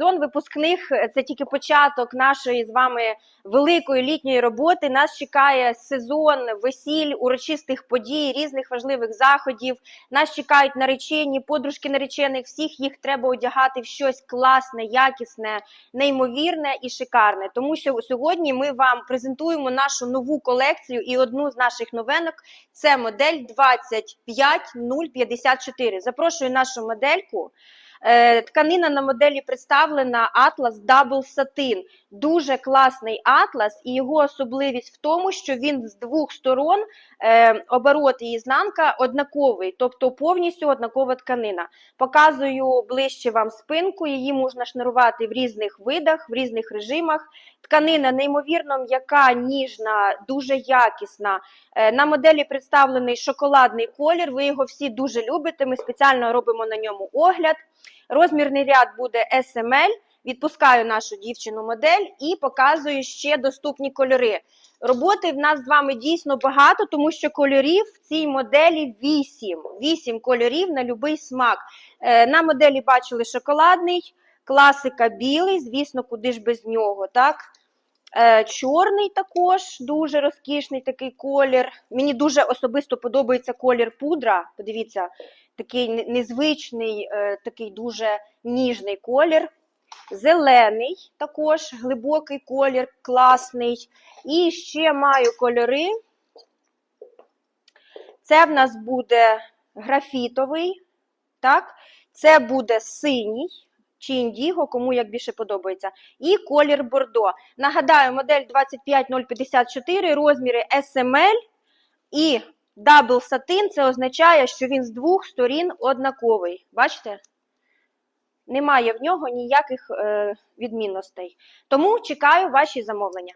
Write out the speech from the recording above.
Сезон випускних е, це тільки початок нашої з вами великої літньої роботи. Нас чекає сезон весіль, урочистих подій, різних важливих заходів. Нас чекають наречені, подружки наречених. Всіх їх треба одягати в щось класне, якісне, неймовірне і шикарне. Тому що сьогодні ми вам презентуємо нашу нову колекцію і одну з наших новинок це модель 25054. Запрошую нашу модельку. Е, Тканина на моделі представлена Atlas Double Satin. Дуже класний атлас, і його особливість в тому, що він з двох сторон е, оборот і ізнанка однаковий, тобто повністю однакова тканина. Показую ближче вам спинку. Її можна шнурувати в різних видах, в різних режимах. Тканина неймовірно м'яка, ніжна, дуже якісна. Е, На моделі представлений шоколадний колір. Ви його всі дуже любите. Ми спеціально робимо на ньому огляд. Розмірний ряд буде SML. Відпускаю нашу дівчину модель і показую ще доступні кольори. Роботи в нас з вами дійсно багато, тому що кольорів в цій моделі 8. 8 кольорів на будь-який смак. Е, На моделі бачили шоколадний, класика білий, звісно, куди ж без нього. так? Е, Чорний також дуже розкішний такий колір. Мені дуже особисто подобається колір пудра. Подивіться, такий незвичний, е, такий дуже ніжний колір. Зелений також глибокий колір, класний. І ще маю кольори. Це в нас буде графітовий, так? Це буде синій чи індіго, кому як більше подобається. І колір бордо. Нагадаю, модель 25054, розміри SML і дабл сатин Це означає, що він з двох сторін однаковий. Бачите? Немає в нього ніяких е, відмінностей. Тому чекаю ваші замовлення.